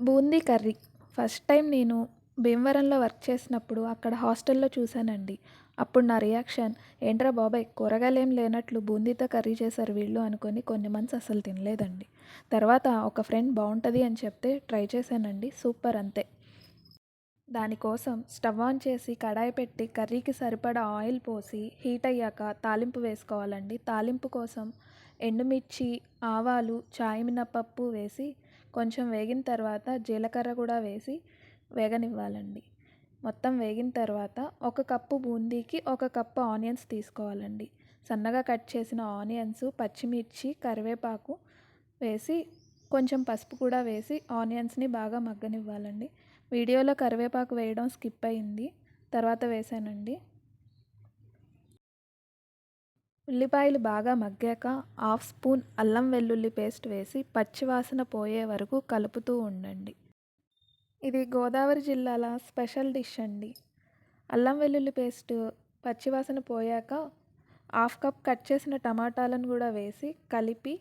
Boondi curry. First time నేను భీమవరంలో work చేసినప్పుడు అక్కడ హాస్టల్లో చూశానండి. అప్పుడు నా రియాక్షన్ ఏంట్రా బాబాయ్ కూరగాయలు ఏం లేనట్లు బూందీతో కర్రీ చేశారు వీళ్ళు అనుకొని కొన్ని మంత్స్ అసలు తినలేదండి. తర్వాత ఒక ఫ్రెండ్ బాగుంటుంది అని చెప్తే ట్రై చేశానండి. సూపర్ అంతే. దానికోసం స్టవ్ ఆన్ చేసి కడాయి పెట్టి కర్రీకి సరిపడా ఆయిల్ పోసి హీట్ అయ్యాక తాలింపు వేసుకోవాలండి. తాలింపు కోసం ఎండుమిర్చి ఆవాలు చాయ్ మినపప్పు వేసి కొంచెం వేగిన తర్వాత జీలకర్ర కూడా వేసి వేగనివ్వాలండి. మొత్తం వేగిన తర్వాత ఒక కప్పు బూందీకి ఒక కప్పు ఆనియన్స్ తీసుకోవాలండి. సన్నగా కట్ చేసిన ఆనియన్స్ పచ్చిమిర్చి కరివేపాకు వేసి కొంచెం పసుపు కూడా వేసి ఆనియన్స్ని బాగా మగ్గనివ్వాలండి. వీడియోలో కరివేపాకు వేయడం స్కిప్ అయింది. తర్వాత వేసానండి. ఉల్లిపాయలు బాగా మగ్గాక హాఫ్ స్పూన్ అల్లం వెల్లుల్లి పేస్ట్ వేసి పచ్చివాసన పోయే వరకు కలుపుతూ ఉండండి. ఇది గోదావరి జిల్లాల స్పెషల్ డిష్ అండి. అల్లం వెల్లుల్లి పేస్ట్ పచ్చివాసన పోయాక హాఫ్ కప్ కట్ చేసిన టమాటాలను కూడా వేసి కలిపి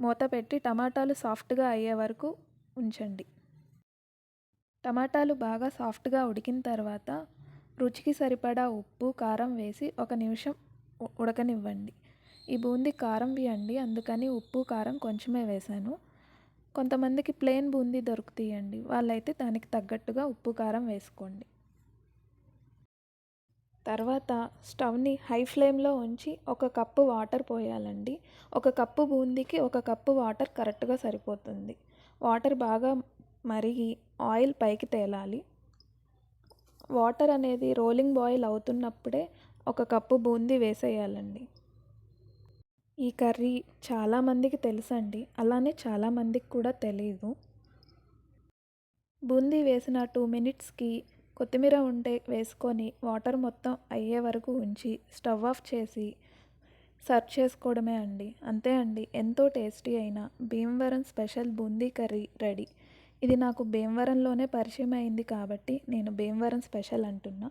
మూత పెట్టి టమాటాలు సాఫ్ట్గా అయ్యే వరకు ఉంచండి. టమాటాలు బాగా సాఫ్ట్గా ఉడికిన తర్వాత రుచికి సరిపడా ఉప్పు కారం వేసి ఒక నిమిషం ఉడకనివ్వండి. ఈ బూందీ కారంవి అండి అందుకని ఉప్పు కారం కొంచెమే వేశాను కొంతమందికి ప్లెయిన్ బూందీ దొరుకుతాయండి. వాళ్ళైతే దానికి తగ్గట్టుగా ఉప్పు కారం వేసుకోండి. తర్వాత స్టవ్ని హై ఫ్లేమ్లో ఉంచి ఒక కప్పు వాటర్ పోయాలండి. ఒక కప్పు బూందీకి ఒక కప్పు వాటర్ కరెక్ట్గా సరిపోతుంది. వాటర్ బాగా మరిగి ఆయిల్ పైకి తేలాలి. వాటర్ అనేది రోలింగ్ బాయిల్ అవుతున్నప్పుడే ఒక కప్పు బూందీ వేసేయాలండి. ఈ కర్రీ చాలామందికి తెలుసండి. అలానే చాలామందికి కూడా తెలియదు బూందీ వేసిన టూ మినిట్స్కి కొత్తిమీర ఉంటే వేసుకొని వాటర్ మొత్తం అయ్యే వరకు ఉంచి స్టవ్ ఆఫ్ చేసి సర్వ్ చేసుకోవడమే అండి. అంతే అండి. ఎంతో టేస్టీ అయిన Bhimavaram special boondi curry ready. ఇది నాకు భీమవరంలోనే పరిచయం అయింది కాబట్టి నేను భీమవరం స్పెషల్ అంటున్నా.